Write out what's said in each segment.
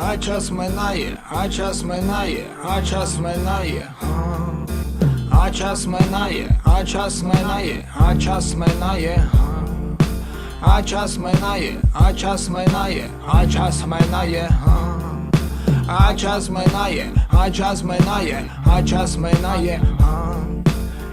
а час минає, а час минає, а час минає. а. Час минає, а час минає, а час минає. а. Час минає, а час минає, а час минає. А час минає, а час минає, а час минає.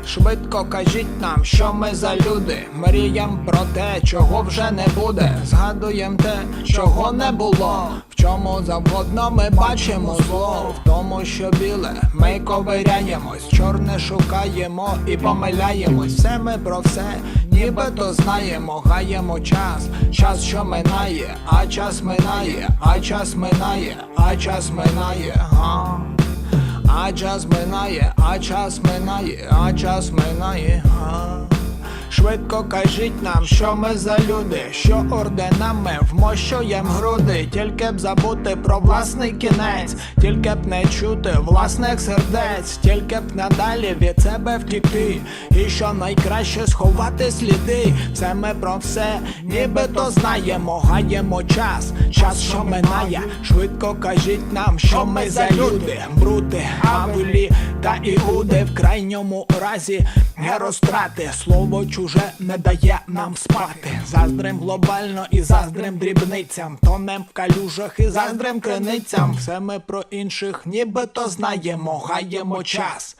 Швидко кажіть нам, що ми за люди. Мріям про те, чого вже не буде. Згадуєм те, чого не було. В чому завгодно ми бачимо зло. В тому, що біле, ми ковиряємось, чорне шукаємо і помиляємось. Все ми про все, нібито знаємо, гаємо час, час, що минає, а час минає, а час минає, а час минає. А. Час минає, а час минає, а час минає. А. Швидко кажіть нам, що ми за люди, що орденами вмощуєм груди, тільки б забути про власний кінець, тільки б не чути власних сердець, тільки б надалі від себе втікти, і що найкраще сховати сліди. Все ми про все, нібито знаємо, гаємо час, час, що минає. Швидко кажіть нам, що ми за люди, брути, авелі та іуди в крайньому разі не розтрати. Слово чуже не дає нам спати. Заздрим глобально і заздрим дрібницям. Тонем в калюжах і заздрим криницям. Все ми про інших, нібито знаємо, гаємо час.